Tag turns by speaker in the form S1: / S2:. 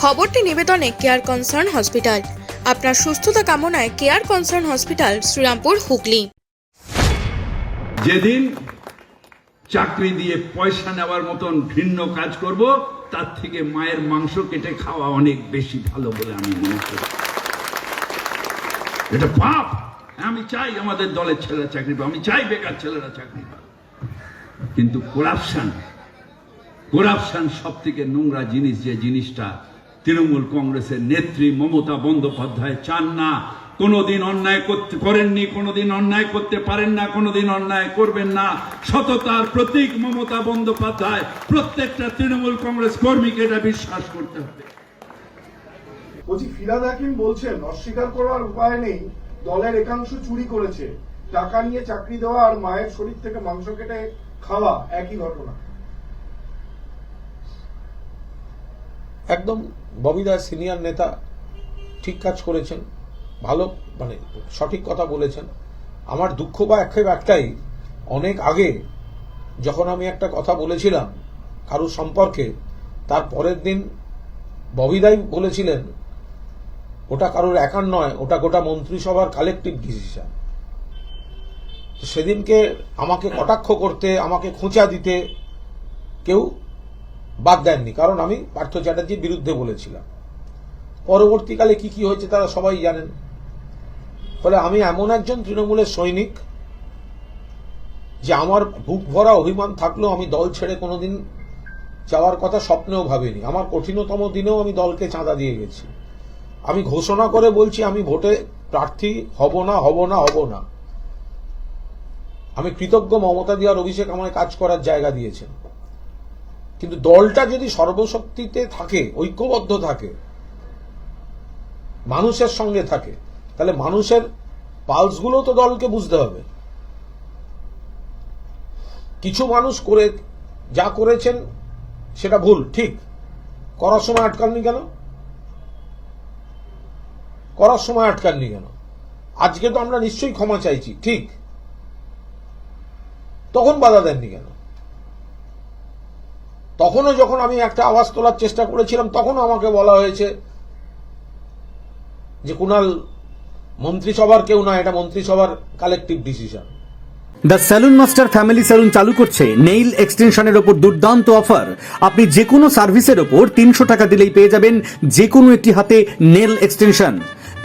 S1: খবরটি নিবেদনে care concern hospital আপনার সুস্থতা কামনায় care concern hospital Serampore, Hooghly.
S2: যেদিন চাকরি দিয়ে পয়সা নেওয়ার মতন ভিন্ন কাজ করব, তার থেকে মায়ের মাংস কেটে খাওয়া অনেক বেশি ভালো বলে আমি মনে করি। এটা পাপ। আমি চাই আমাদের দলের ছেলেরা চাকরি পাবে আমি চাই বেকার ছেলেরা চাকরি পাবে কিন্তু করাপশন করাপশন সব থেকে নোংরা জিনিস যে জিনিসটা তৃণমূল কংগ্রেসের নেত্রী মমতা বন্দ্যোপাধ্যায় চান না। কোনোদিন অন্যায় করতে করেননি, কোনোদিন অন্যায় করতে পারেন না, কোনোদিন অন্যায় করবেন না। সততার প্রতীক মমতা বন্দ্যোপাধ্যায়, প্রত্যেকটা তৃণমূল কংগ্রেস কর্মীকে এটা বিশ্বাস করতে হবে।
S3: বলছি ফিরাদ হাকিম বলছেন, অস্বীকার করার উপায় নেই, দলের একাংশ চুরি করেছে। টাকা নিয়ে চাকরি দেওয়া আর মায়ের শরীর থেকে মাংস কেটে খাওয়া, একই ঘটনা।
S4: একদম ববিদার সিনিয়র নেতা ঠিক কাজ করেছেন, ভালো মানে সঠিক কথা বলেছেন। আমার দুঃখ বা আক্ষেপ একটাই, অনেক আগে যখন আমি একটা কথা বলেছিলাম কারুর সম্পর্কে, তার পরের দিন ববিদাই বলেছিলেন, ওটা কারোর একার নয়, ওটা গোটা মন্ত্রিসভার কালেকটিভ ডিসিশন সেদিনকে আমাকে কটাক্ষ করতে, আমাকে খোঁচা দিতে কেউ বাদ দেননি, কারণ আমি পার্থ চ্যাটার্জির বিরুদ্ধে বলেছিলাম। পরবর্তীকালে কি কি হয়েছে তারা সবাই জানেন। ফলে আমি এমন একজন তৃণমূলের সৈনিক যে আমার বুক ভরা অভিমান থাকলেও আমি দল ছেড়ে কোনোদিন যাওয়ার কথা স্বপ্নেও ভাবিনি। আমার কঠিনতম দিনেও আমি দলকে চাঁদা দিয়ে গেছি। আমি ঘোষণা করে বলছি, আমি ভোটে প্রার্থী হব না হব না হব না। আমি কৃতজ্ঞ মমতা দিয়ার অভিষেক আমায় কাজ করার জায়গা দিয়েছেন। কিন্তু দলটা যদি সর্বশক্তিতে থাকে, ঐক্যবদ্ধ থাকে, মানুষের সঙ্গে থাকে, তাহলে মানুষের পালসগুলো তো দলকে বুঝতে হবে। কিছু মানুষ করে, যা করেছেন, সেটা ভুল, ঠিক। করার সময় আটকাননি কেন? করার সময় আটকাননি কেন? আজকে তো আমরা নিশ্চয়ই ক্ষমা চাইছি, ঠিক। তখন বাধা দেননি কেন? তখনও যখন আমি একটা আওয়াজ তোলার চেষ্টা করেছিলাম, তখনও আমাকে বলা হয়েছে যে কুণাল মন্ত্রিসভার কেউ না, এটা মন্ত্রিসভার collective decision
S5: the salon master family salon চালু করছে। নেইল এক্সটেনশনের ওপর দুর্দান্ত অফার আপনি যে কোনো সার্ভিসের ওপর তিনশো টাকা দিলেই পেয়ে যাবেন যে কোনো একটি হাতে নেল এক্সটেনশন